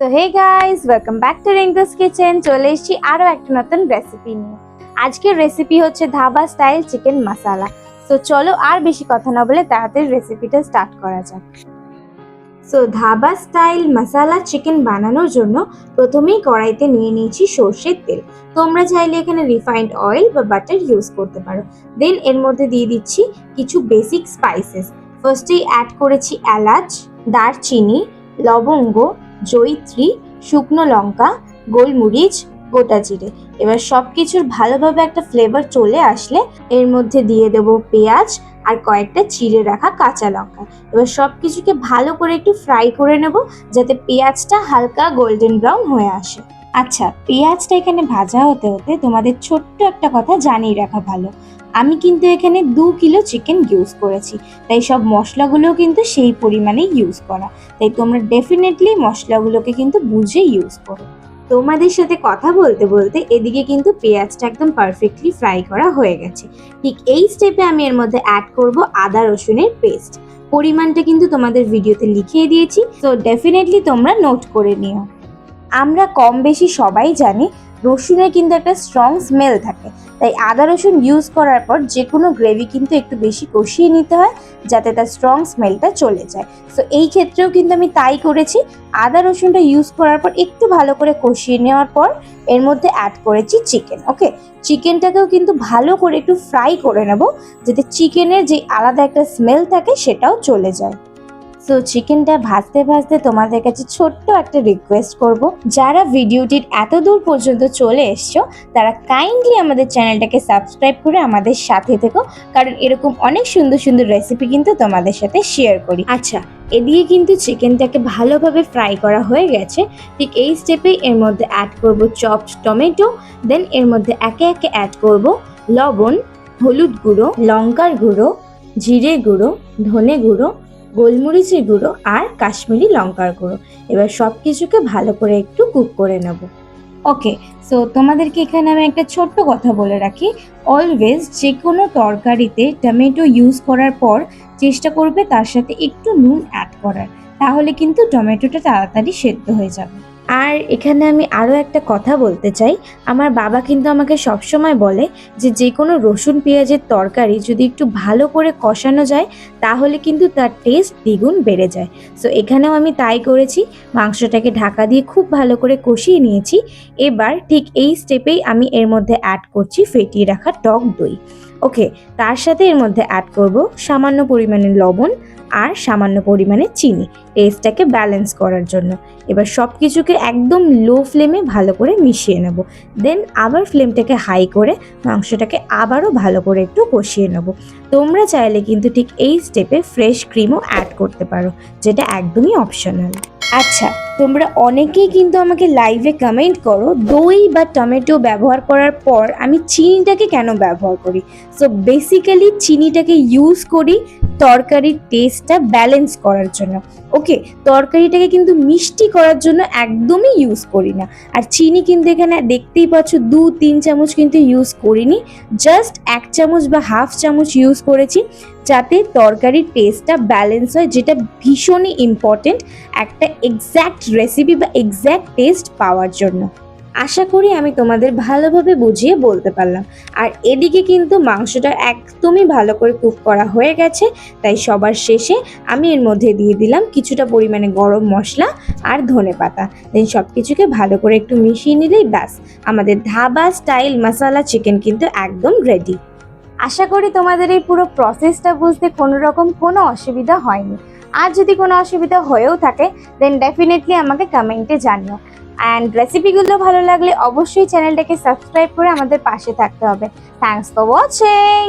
So hey guys welcome back to Rinku's kitchen চলে এসেছি আরও একটা নতুন রেসিপি নিয়ে। আজকের রেসিপি হচ্ছে dhaba style chicken masala so চলো আর বেশি কথা না বলে তাড়াতাড়ি রেসিপিটা স্টার্ট করা যাক। So dhaba style masala chicken বানানোর জন্য প্রথমেই কড়াইতে নিয়ে নিয়েছি সর্ষের তেল। তোমরা চাইলে এখানে রিফাইন্ড অয়েল বা বাটার ইউজ করতে পারো। দেন এর মধ্যে দিয়ে দিচ্ছি কিছু বেসিক স্পাইসেস ফার্স্টেই অ্যাড করেছি এলাচ, দারচিনি, লবঙ্গ জয়িত্রী, শুকনো লঙ্কা, গোলমরিচ, গোটা জিরে। এবার সব কিছুর ভালোভাবে একটা ফ্লেভার চলে আসলে এর মধ্যে দিয়ে দেবো পেঁয়াজ আর কয়েকটা চিড়ে রাখা কাঁচা লঙ্কা। এবার সব কিছুকে ভালো করে একটু ফ্রাই করে নেব যাতে পেঁয়াজটা হালকা গোল্ডেন ব্রাউন হয়ে আসে। আচ্ছা পেঁয়াজটা এখানে ভাজা হতে হতে তোমাদের ছোট্ট একটা কথা জানিয়ে রাখা ভালো। আমি কিন্তু এখানে দু কিলো চিকেন ইউজ করেছি। তাই সব মশলাগুলোও কিন্তু সেই পরিমাণে ইউজ করা। তাই তোমরা ডেফিনেটলি মশলাগুলোকে কিন্তু বুঝে ইউজ করো। তোমাদের সাথে কথা বলতে বলতে এদিকে কিন্তু পেঁয়াজটা একদম পারফেক্টলি ফ্রাই করা হয়ে গেছে। ঠিক এই স্টেপে আমি এর মধ্যে অ্যাড করব আদা রসুনের পেস্ট পরিমাণটা কিন্তু তোমাদের ভিডিওতে লিখিয়ে দিয়েছি তো ডেফিনেটলি তোমরা নোট করে নিও। আমরা কম বেশি সবাই জানি, রসুনের কিন্তু একটা স্ট্রং স্মেল থাকে। তাই আদা রসুন ইউজ করার পর যে কোনো গ্রেভি কিন্তু একটু বেশি কষিয়ে নিতে হয়, যাতে তার স্ট্রং স্মেলটা চলে যায়। সো এই ক্ষেত্রেও কিন্তু আমি তাই করেছি। আদা রসুনটা ইউজ করার পর একটু ভালো করে কষিয়ে নেওয়ার পর এর মধ্যে অ্যাড করেছি চিকেন ওকে চিকেনটাকেও কিন্তু ভালো করে একটু ফ্রাই করে নেব, যাতে চিকেনের যে আলাদা একটা স্মেল থাকে সেটাও চলে যায়। সো চিকেনটা ভাজতে ভাজতে তোমাদের কাছে ছোট্ট একটা রিকোয়েস্ট করব। যারা ভিডিওটির এত দূর পর্যন্ত চলে এসছো, তারা কাইন্ডলি আমাদের চ্যানেলটাকে সাবস্ক্রাইব করে আমাদের সাথে থেকো। কারণ এরকম অনেক সুন্দর সুন্দর রেসিপি কিন্তু তোমাদের সাথে শেয়ার করি। আচ্ছা এদিকে কিন্তু চিকেনটাকে ভালোভাবে ফ্রাই করা হয়ে গেছে। ঠিক এই স্টেপে এর মধ্যে অ্যাড করব চপড টমেটো দেন এর মধ্যে একে একে অ্যাড করব লবণ, হলুদ গুঁড়ো, লঙ্কার গুঁড়ো, জিরে গুঁড়ো, ধনে গুঁড়ো গোলমরিচের গুঁড়ো আর কাশ্মীরি লঙ্কার গুঁড়ো। এবার সব কিছুকে ভালো করে একটু কুক করে নেব। ওকে সো তোমাদেরকে এখানে আমি একটা ছোট্ট কথা বলে রাখি। অলওয়েজ যে কোনো তরকারিতে টমেটো ইউজ করার পর চেষ্টা করবে তার সাথে একটু নুন অ্যাড করার। তাহলে কিন্তু টমেটোটা তাড়াতাড়ি সেদ্ধ হয়ে যাবে। আর এখানে আমি আরও একটা কথা বলতে চাই। আমার বাবা কিন্তু আমাকে সবসময় বলে যে যে কোনো রসুন পেঁয়াজের তরকারি যদি একটু ভালো করে কষানো যায়, তাহলে কিন্তু তার টেস্ট দ্বিগুণ বেড়ে যায়। সো এখানেও আমি তাই করেছি। মাংসটাকে ঢাকা দিয়ে খুব ভালো করে কষিয়ে নিয়েছি। এবার ঠিক এই স্টেপেই আমি এর মধ্যে অ্যাড করছি, ফেটিয়ে রাখা টক দই। ওকে, তার সাথে এর মধ্যে অ্যাড করব সামান্য পরিমাণে লবণ আর সামান্য পরিমাণে চিনি টেস্টটাকে ব্যালেন্স করার জন্য। এবার সব কিছুকে একদম লো ফ্লেমে ভালো করে মিশিয়ে নেব। দেন আবার ফ্লেমটাকে হাই করে মাংসটাকে আবারও ভালো করে একটু কষিয়ে নেব। তোমরা চাইলে কিন্তু ঠিক এই স্টেপে ফ্রেশ ক্রিমও অ্যাড করতে পারো, যেটা একদমই অপশনাল আচ্ছা তোমরা অনেকেই কিন্তু আমাকে লাইভে কমেন্ট করো, দই বা টমেটো ব্যবহার করার পর আমি চিনিটাকে কেন ব্যবহার করি? সো বেসিক্যালি চিনিটাকে ইউজ করি তরকারির টেস্টটা ব্যালেন্স করার জন্য। ওকে তরকারিটাকে কিন্তু মিষ্টি করার জন্য একদমই ইউজ করি না। আর চিনি কিন্তু এখানে দেখতেই পাচ্ছ, দু, তিন চামচ কিন্তু ইউজ করিনি। জাস্ট এক চামচ বা হাফ চামচ ইউজ করেছি, যাতে তরকারির টেস্টটা ব্যালেন্স হয়, যেটা ভীষণই ইম্পর্টেন্ট একটা এক্স্যাক্ট রেসিপি বা এক্স্যাক্ট টেস্ট পাওয়ার জন্য। আশা করি আমি তোমাদের ভালোভাবে বুঝিয়ে বলতে পারলাম। আর এদিকে কিন্তু মাংসটা একদমই ভালো করে কুক করা হয়ে গেছে, তাই সবার শেষে আমি এর মধ্যে দিয়ে দিলাম কিছুটা পরিমাণে গরম মশলা আর ধনে পাতা। দেন সব কিছুকে ভালো করে একটু মিশিয়ে নিলেই ব্যাস। আমাদের ধাবা স্টাইল মশালা চিকেন কিন্তু একদম রেডি। আশা করি তোমাদের এই পুরো প্রসেসটা বুঝতে কোনো রকম কোনো অসুবিধা হয়নি। আর যদি কোনো অসুবিধা হয়েও থাকে দেন ডেফিনেটলি আমাকে কমেন্টে জানিও। অ্যান্ড রেসিপিগুলো ভালো লাগলে অবশ্যই চ্যানেলটাকে সাবস্ক্রাইব করে আমাদের পাশে থাকতে হবে। Thanks for watching